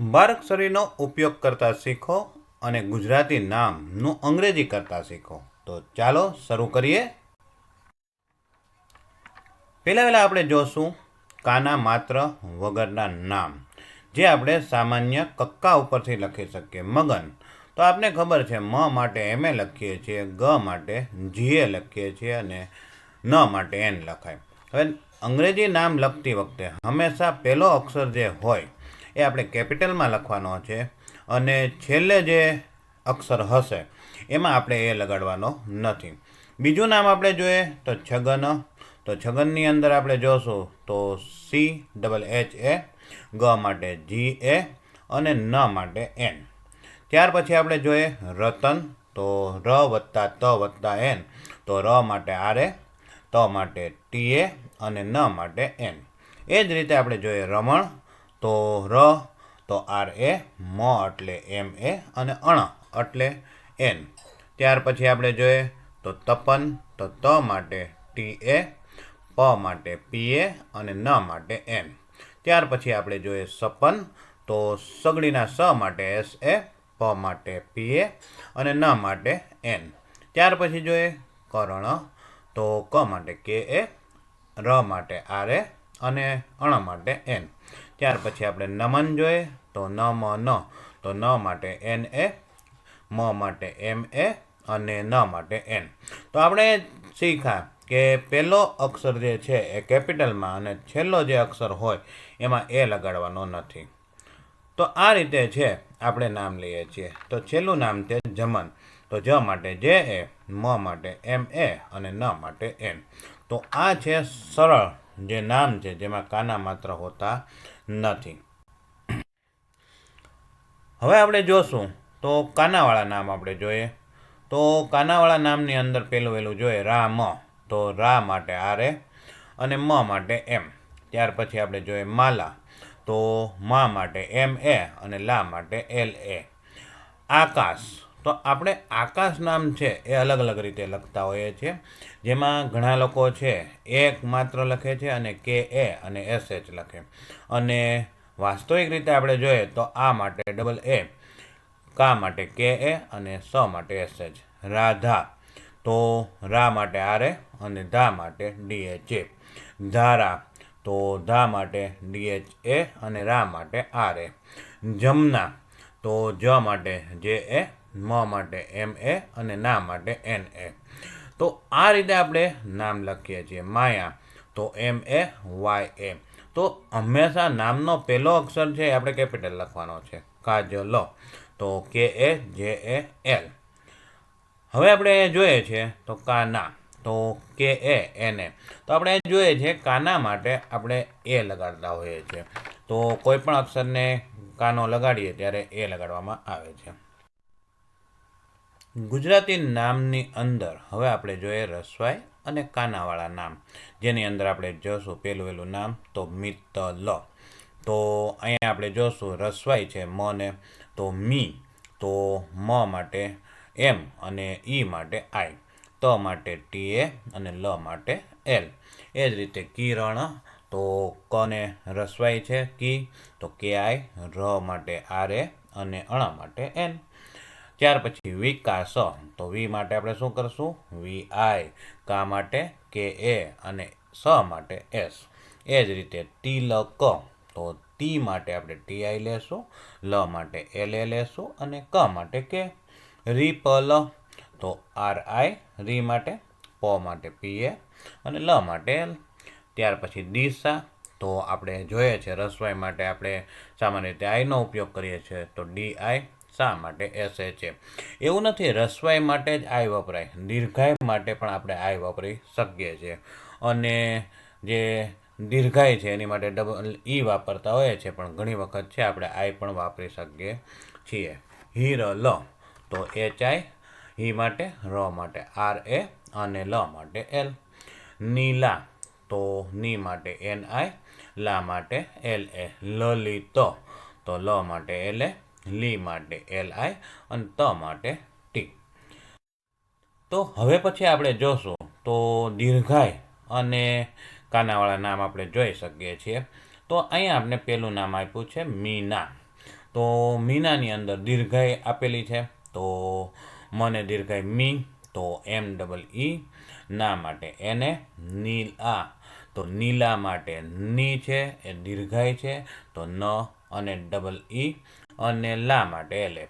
બારાક્ષરીનો ઉપયોગ કરતા શીખો અને ગુજરાતી નામનું અંગ્રેજી કરતા શીખો. તો ચાલો શરૂ કરીએ. પહેલાં પહેલાં આપણે જોશું કાના માત્ર વગરના નામ, જે આપણે સામાન્ય કક્કા ઉપરથી લખી શકીએ. મગન. તો આપને ખબર છે, મ માટે એમ એ લખીએ છીએ, ગ માટે જીએ લખીએ છીએ અને ન માટે એન લખાય. હવે અંગ્રેજી નામ લખતી વખતે હંમેશા પહેલો અક્ષર જે હોય એ આપણે કેપિટલમાં લખવાનો છે. અને છેલ્લે જે અક્ષર હશે, એમાં આપણે એ લગાડવાનો નથી. બીજું નામ આપણે જોઈએ તો છગન. તો છગનની અંદર આપણે જોશું તો સી ડબલ એચ એ ગ માટે જી એ અને ન માટે એન ત્યાર પછી આપણે જોઈએ રતન. તો ર વત્તા ત વત્તા એન તો ર માટે આર એ ત માટે ટી એ અને ન માટે એન એ જ રીતે આપણે જોઈએ રમણ. તો ર, તો આર એ, મ એટલે એમ એ અને અણ એટલે એન. ત્યાર પછી આપણે જોઈએ તો તપન, તો ત માટે ટી એ, પ માટે પી એ અને ન માટે એન. ત્યાર પછી આપણે જોઈએ સપન, તો સગડીના સ માટે એસ એ, પ માટે પી એ અને ન માટે એન. ત્યાર પછી જોઈએ કરણ, તો ક માટે કે એ, ર માટે આર એ અને અણ માટે એન. ત્યાર પછી આપણે નમન જોઈએ, તો ન મ ન. તો ન માટે એન એ, મ માટે એમ એ, અને ન માટે એન. તો આપણે શીખ્યા કે પહેલો અક્ષર જે છે એ કેપિટલમાં અને છેલ્લો જે અક્ષર હોય, એમાં એ લગાડવાનો નથી. તો આ રીતે છે, આપણે નામ લઈએ છીએ. તો છેલ્લું નામ છે જમન. તો જ માટે જે એ, મ માટે એમ એ, અને ન માટે એન. તો આ છે સરળ જે નામ છે, જેમાં કાના માત્ર હોતા નથી. હવે આપણે જોશું. તો કાનાવાળા નામ આપણે જોઈએ. તો કાનાવાળા નામની અંદર પહેલું વહેલું જોઈએ રા, મ. તો રા માટે આરે અને મ માટે એમ. ત્યાર પછી આપણે જોઈએ માલા. તો મા માટે એમ એ અને લા માટે એલ એ. આકાશ. તો આપણે આકાશ નામ છે એ અલગ અલગ રીતે લખતા હોઈએ છીએ. જેમાં ઘણા લોકો છે એક માત્ર લખે છે અને કે એ અને એસ એચ લખે. અને વાસ્તવિક રીતે આપણે જોઈએ તો આ માટે ડબલ એ કા માટે કે એ અને સ માટે એસ એચ. રાધા, તો રા માટે આર એ અને ધા માટે ડીએચ એ. ધારા, તો ધા માટે ડીએચ એ અને રા માટે આર એ. જમના, તો જ માટે જે એ મ માટે એમ એ અને ના માટે એન એ તો આ રીતે આપણે નામ લખીએ છીએ. માયા. તો એમ એ વાય એ તો હંમેશા નામનો પહેલો અક્ષર છે એ આપણે કેપિટલ લખવાનો છે. કાજલ. તો કે એ જે એ એલ હવે આપણે જોઈએ છે તો કાના. તો કે એ એને તો આપણે જોઈએ છે કાના માટે આપણે એ લગાડતા હોઈએ છીએ. તો કોઈ પણ અક્ષરને કાનો લગાડીએ ત્યારે એ લગાડવામાં આવે છે. ગુજરાતી નામની અંદર હવે આપણે જોઈએ રસવાય અને કાનાવાળા નામ. જેની અંદર આપણે જોશું પહેલું પહેલું નામ તો મિત્તલ. તો અહીંયા આપણે જોશું રસવાય છે મને તો મી, તો મ માટે એમ અને ઈ માટે આઈ. ત માટે ટી એ અને લ માટે એલ. એ જ રીતે કિરણ, તો કને રસવાય છે કી, તો કે આઈ, ર માટે આર એ અને અણા માટે એન. ત્યાર પછી વિકાસ તો વી માટે આપણે શું કરશું? વી આઈ. કા માટે? કે એ અને સ માટે એસ. એ જ રીતે તિલક તો ટી માટે આપણે ટી આઈ લેશું, લ માટે એલ એ લેશું અને ક માટે કે રીપલ. તો આર આઈ, રી માટે, પ માટે પી એ અને લ માટે એલ. ત્યાર પછી દિશા. તો આપણે જોઈએ છે રસવાઈ માટે આપણે સામાન્ય રીતે આઈનો ઉપયોગ કરીએ છીએ. તો ડી આઈ શા માટે એસ એચ એવું નથી, રસવાઈ માટે જ આઈ વપરાય. દીર્ઘાઈ માટે પણ આપણે આઈ વાપરી શકીએ છીએ. અને જે દીર્ઘાઈ છે, એની માટે ડબલ ઈ વાપરતા હોઈએ છીએ પણ ઘણી વખત છે, આપણે આઈ પણ વાપરી શકીએ છીએ. હીર લ, તો એચ આઈ હી માટે, ર માટે, આર એ અને લ માટે એલ. નીલા, તો ની માટે એન આઈ લા માટે એલ એ. લલિત, તો લ માટે એલ એ. લી માટે એલ આઈ અને ત માટે ટી તો હવે પછી આપણે જોશું તો દીર્ઘાય અને કાનાવાળા નામ આપણે જોઈ શકીએ છીએ. તો અહીંયા આપણે પહેલું નામ આપ્યું છે મીના. તો મીનાની અંદર દીર્ઘાઈ આપેલી છે. તો મને દીર્ઘાઈ મી, તો એમ ડબલ ઈ, ના માટે એને નીલ આ. તો નીલા માટે ની છે, એ દીર્ઘાઈ છે. તો ન અને ડબલ ઈ. અને લા માટે એલ એ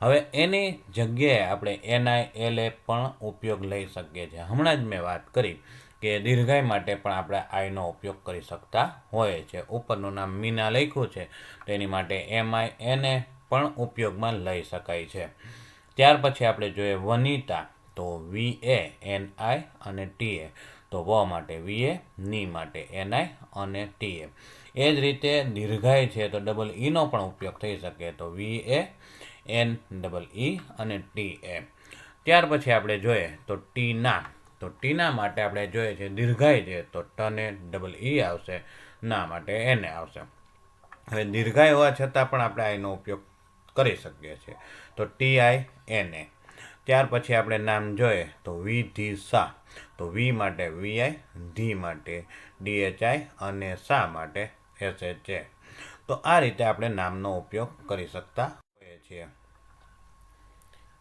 હવે એની જગ્યાએ આપણે એનઆઈ એલ એ પણ ઉપયોગ લઈ શકીએ છીએ. હમણાં જ મેં વાત કરી કે દીર્ઘાઈ માટે પણ આપણે આઈનો ઉપયોગ કરી શકતા હોઈએ છે. ઉપરનું નામ મીના લખ્યું છે. તેની માટે એમઆઈ એને પણ ઉપયોગમાં લઈ શકાય છે. ત્યાર પછી આપણે જોઈએ વનિતા. તો વી એ એન આઈ અને ટી એ તો વ માટે વી એ ની માટે એન આઈ અને ટી એ એ જ રીતે દીર્ઘાઈ છે તો ડબલ ઈનો પણ ઉપયોગ થઈ શકે તો વી એ એન ડબલ ઈ અને ટી એ ત્યાર પછી આપણે જોઈએ તો ટીના તો ટીના માટે આપણે જોઈએ છે દીર્ઘાઈ છે તો ટને ડબલ ઈ આવશે, ના માટે એને આવશે. હવે દીર્ઘાઈ હોવા છતાં પણ આપણે આનો ઉપયોગ કરી શકીએ છીએ. તો ટી આઈ એન એ ત્યાર પછી આપણે નામ જોઈએ તો વી ધી સા તો વી માટે વી આઈ ધી માટે ડી એચ અને સા માટે એસ છે તો આ રીતે આપણે નામનો ઉપયોગ કરી શકતા હોઈએ છીએ.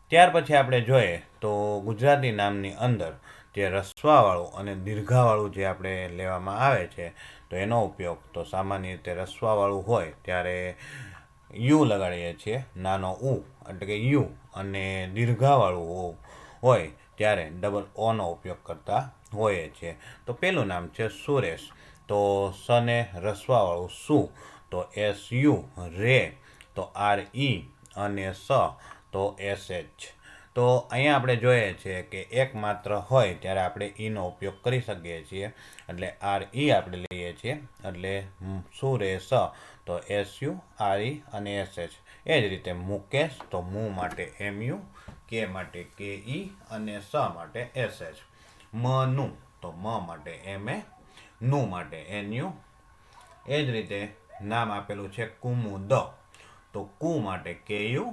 ત્યાર પછી આપણે જોઈએ તો ગુજરાતી નામની અંદર જે રસ્વાવાળું અને દીર્ઘાવાળું જે આપણે લેવામાં આવે છે, તો એનો ઉપયોગ તો સામાન્ય રીતે રસ્વાવાળું હોય ત્યારે યુ લગાડીએ છીએ, નાનો ઉ, એટલે કે યુ, અને દીર્ઘાવાળું હોય ત્યારે ડબલ ઓનો ઉપયોગ કરતા હોઈએ છીએ. તો પેલું નામ છે સુરેશ. તો સને રસવાવાળું સુ તો એસ યુ રે, તો આર ઈ અને સ, તો એસ એચ. તો અહીંયા આપણે જોઈએ છીએ કે એક માત્ર હોય ત્યારે આપણે ઈનો ઉપયોગ કરી શકીએ છીએ. એટલે આર ઈ આપણે લઈએ છીએ. એટલે શું રે સ? તો એસ યુ, આર ઈ અને એસ એચ. એ જ રીતે મુકેશ, તો મુ માટે એમ યુ, કે માટે કે ઈ અને સ માટે એસ એચ. મનું, તો મ માટે એમ એ. નું માટે એન યુ એ જ રીતે નામ આપેલું છે કુમુદ. તો કુ માટે કે યુ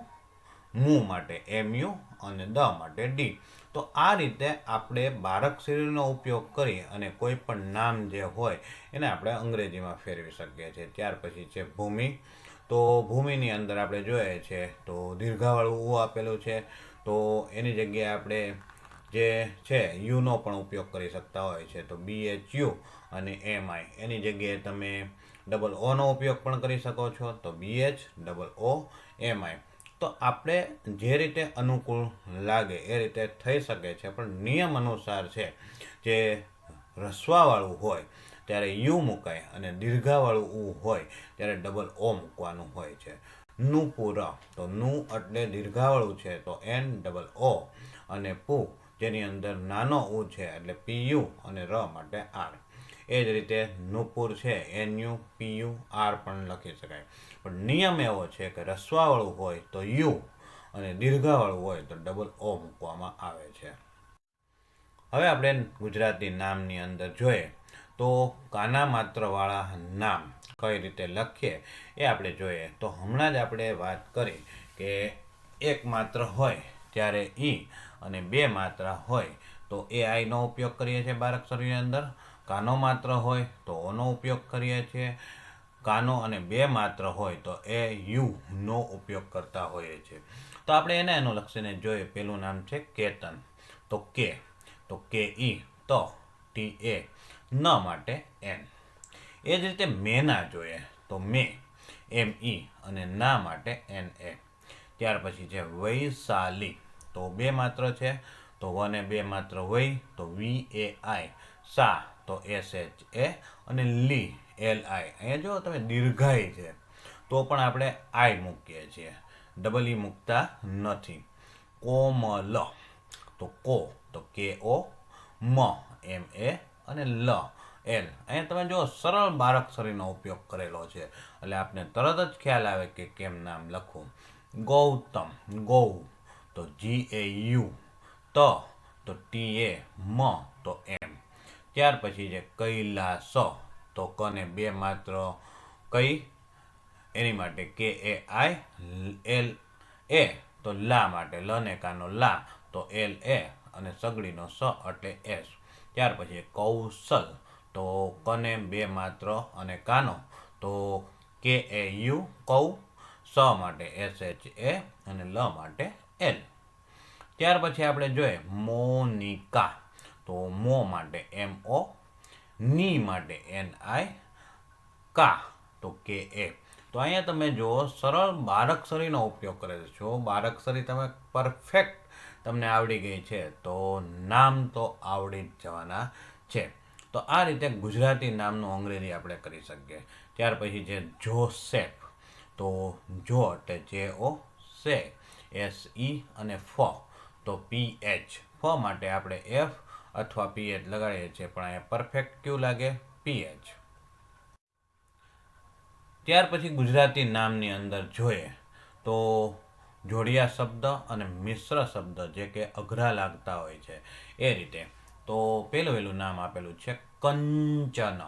મુ માટે એમ યુ અને દ માટે ડી તો આ રીતે આપણે બારક શરીરનો ઉપયોગ કરી અને કોઈ પણ નામ જે હોય, એને આપણે અંગ્રેજીમાં ફેરવી શકીએ છીએ. ત્યાર પછી છે ભૂમિ. તો ભૂમિની અંદર આપણે જોઈએ છે તો દીર્ઘાવાળું ઉ આપેલું છે. તો એની જગ્યાએ આપણે જે છે યુનો પણ ઉપયોગ કરી શકતા હોય છે. તો બી એચ યુ અને એમ આઈ એની જગ્યાએ તમે ડબલ ઓનો ઉપયોગ પણ કરી શકો છો, તો બી એચ ડબલ ઓ એમ આઈ તો આપણે જે રીતે અનુકૂળ લાગે એ રીતે થઈ શકે છે, પણ નિયમ અનુસાર છે, જે રસવાવાળું હોય ત્યારે યુ મુકાય અને દીર્ઘાવાળું ઉ હોય ત્યારે ડબલ ઓ મૂકવાનું હોય છે. નુપુર તો નું એટલે દીર્ઘાવાળું છે, તો એન ડબલ ઓ અને પુ જેની અંદર નાનો ઉ છે એટલે પી યુ અને ર માટે આર એ જ રીતે નુપુર છે, N U P U R પણ લખી શકાય. પણ નિયમ એવો છે કે રસવાવાળું હોય તો યુ અને દીર્ઘાવાળું હોય તો ડબલ ઓ મૂકવામાં આવે છે. હવે આપણે ગુજરાતી નામની અંદર જોઈએ તો કાના માત્રવાળા નામ કઈ રીતે લખીએ એ આપણે જોઈએ. તો હમણાં જ આપણે વાત કરી કે એક માત્ર હોય ત્યારે ઈ અને બે માત્રા હોય તો એ આઈનો ઉપયોગ કરીએ છીએ બારાક્ષરીની અંદર. કાનો માત્ર હોય તો ઓનો ઉપયોગ કરીએ છીએ. કાનો અને બે માત્ર હોય તો એ યુ નો ઉપયોગ કરતા હોઈએ છીએ. તો આપણે એને અનુલક્ષીને જોઈએ. પેલું નામ છે કેતન. તો કે તો કે ઈ, તો, ટી, એ, ન માટે એન. એ જ રીતે મેના જોઈએ. તો મે, એમ, ઈ અને ના માટે એન, એ. ત્યાર પછી છે વૈશાલી. તો બે માત્ર છે. તો વને બે માત્ર વૈ તો વી એ આઈ. સા તો એસ એચ એ અને લી એલ આઈ અહીંયા જો તમે દીર્ઘાઈ છે, તો પણ આપણે આઈ મૂકીએ છીએ. ડબલ ઈ મૂકતા નથી. કોમલ. તો કો, તો કે ઓ મ એમ એ અને લ એલ અહીંયા તમે જો સરળ બારાક્ષરીનો ઉપયોગ કરેલો છે. એટલે આપને તરત જ ખ્યાલ આવે કે કેમ નામ લખવું. ગૌતમ, ગૌ. તો જી એ યુ ત, તો ટી એ મ, તો એમ ત્યાર પછી છે સ તો કને બે માત્ર કઈ? એની માટે કે એ આઈ, એલ, એ. તો લા માટે, લ ને કાનો લા. તો એલ, એ. અને સગડીનો સ એટલે એસ. ત્યાર પછી કૌશલ. તો કને બે માત્ર અને કાનો? તો કે એ યુ, કૌ, સ માટે એસ, એચ, એ અને લ માટે એલ. ત્યાર પછી આપણે જોઈએ મોનિકા. તો મો માટે એમ ઓ, ની માટે એન આઈ, કા, તો કે એ. તો અહીંયા તમે જુઓ, સરળ બારક્ષરીનો ઉપયોગ કરે છો. બારક્ષરી તમે પરફેક્ટ તમને આવડી ગઈ છે, તો નામ તો આવડી જ જવાના છે. તો આ રીતે ગુજરાતી નામનું અંગ્રેજી આપણે કરી શકીએ. ત્યાર પછી છે જોસેફ. તો જો એટલે જે ઓ, સે, એસ, ઈ અને ફ. તો પી, એચ. ફ માટે આપણે એફ અથવા પીએચ લગાડીએ છીએ, પણ અહીંયા પરફેક્ટ કેવું લાગે? પીએચ ત્યાર પછી ગુજરાતી નામની અંદર જોઈએ તો જોડિયા શબ્દ અને મિશ્ર શબ્દ જે કે અઘરા લાગતા હોય છે, એ રીતે. તો પહેલું વહેલું નામ આપેલું છે કંચન.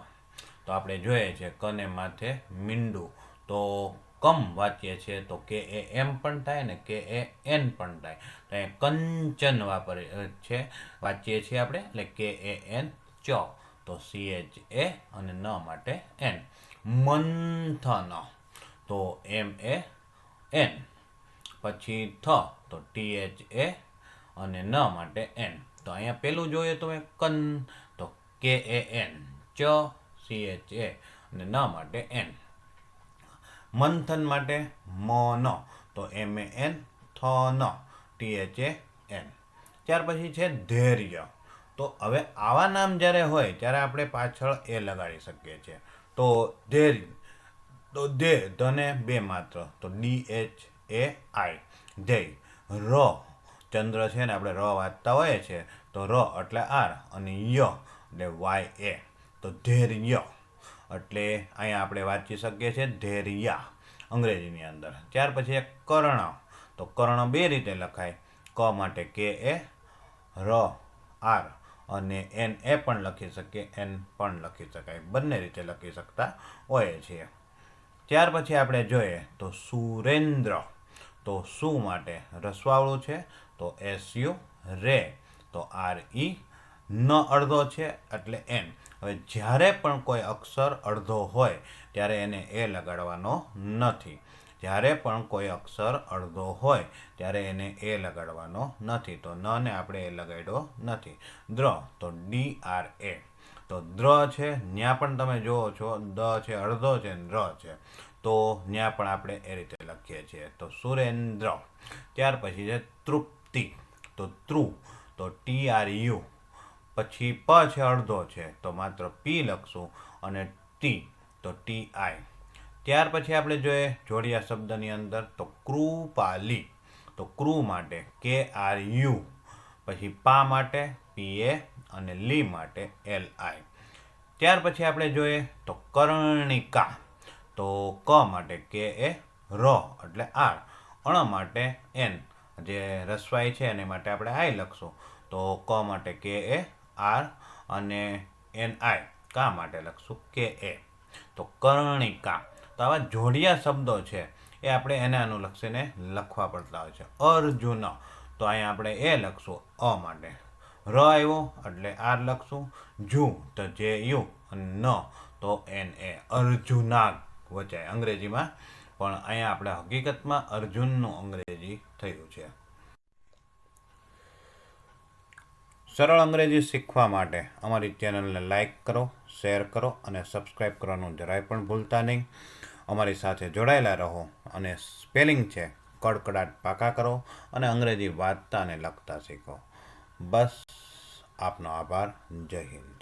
તો આપણે જોઈએ છે કને માથે મીંડું. તો કમ વાંચીએ છીએ તો કે એ એમ પણ થાય ને કે એ એન પણ થાય. તો એ કંચન વાપરે છે, વાંચીએ છીએ આપણે, એટલે કે એ એન ચ, તો સી એચ એ અને ન માટે એન મંથન, તો એમ એ એન પછી થ, તો ટી એચ એ અને ન માટે એન તો અહીંયા પેલું જોઈએ તો કન, તો કે એ એન ચ સી એચ એ અને ન માટે એન મંથન માટે મ ન તો એમ એ એન થ ન ટી એચ એ એન ત્યાર પછી છે ધૈર્ય. તો હવે આવા નામ જ્યારે હોય ત્યારે આપણે પાછળ એ લગાડી શકીએ છીએ. તો ધૈર્ય. તો ધે, ધને બે માત્ર. તો ડી એચ એ આઈ ધૈ, ર. ચંદ્ર છે ને આપણે ર વાંચતા હોઈએ છીએ. તો ર એટલે આર અને ય એટલે વાય એ તો ધૈર્ય. એટલે અહીંયા આપણે વાંચી શકીએ છીએ ધૈર્યા, અંગ્રેજીની અંદર. ત્યાર પછી એક કર્ણ. તો કર્ણ બે રીતે લખાય. ક માટે કે એ ર, આર અને એન એ પણ લખી શકીએ, એન પણ લખી શકાય. બંને રીતે લખી શકતા હોઈએ છીએ ત્યાર પછી આપણે જોઈએ તો સુરેન્દ્ર. તો શું માટે રસવાળું છે? તો એસ યુ રે. તો આર ઈ ન અડધો છે એટલે એન. હવે જ્યારે પણ કોઈ અક્ષર અડધો હોય, ત્યારે એને એ લગાડવાનો નથી. જ્યારે પણ કોઈ અક્ષર અડધો હોય, ત્યારે એને એ લગાડવાનો નથી. તો ન ને આપણે એ લગાડ્યો નથી. દ્ર. તો ડી આર એ તો દ્ર છે ત્યાં પણ તમે જુઓ છો, દ છે, અડધો છે દ્ર છે. તો ત્યાં પણ આપણે એ રીતે લખીએ છીએ. તો સુરેન્દ્ર. ત્યાર પછી છે તૃપ્તિ. તો ત્રુ તો ટી આર યુ પછી પ છે અડધો છે, તો માત્ર પી લખશું અને ટી તો ટી આઈ ત્યાર પછી આપણે જોઈએ જોડિયા શબ્દની અંદર, તો કૃપાલી. તો ક્રુ માટે કે આર યુ પછી પા માટે પી એ અને લી માટે એલ આઈ ત્યાર પછી આપણે જોઈએ, તો કર્ણિકા. તો ક માટે કે એ ર, એટલે આર. અણ માટે એન જે રસવાઈ છે, એને માટે આપણે આઈ લખશું. તો ક માટે કે એ આર અને એન આઈ. કા માટે લખશું? કે એ. તો કર્ણિકા. તો આવા જોડિયા શબ્દો છે, એ આપણે એને અનુલક્ષીને લખવા પડતા હોય છે. અર્જુન. તો અહીંયા આપણે એ લખશું, અ માટે. ર આવ્યો, એટલે આર લખશું. જુ, તો જે યુ ન, તો એન એ. અર્જુના વચાય અંગ્રેજીમાં. પણ અહીંયા આપણે હકીકતમાં અર્જુનનું અંગ્રેજી થયું છે. સરળ અંગ્રેજી શીખવા માટે અમારી ચેનલને લાઇક કરો, શેર કરો અને સબસ્ક્રાઈબ કરવાનું જરાય પણ ભૂલતા નહીં. અમારી સાથે જોડાયેલા રહો અને સ્પેલિંગ છે કડકડાટ પાકા કરો અને અંગ્રેજી વાંચતા અને લખતા શીખો. બસ આપનો આભાર. જય હિન્દ.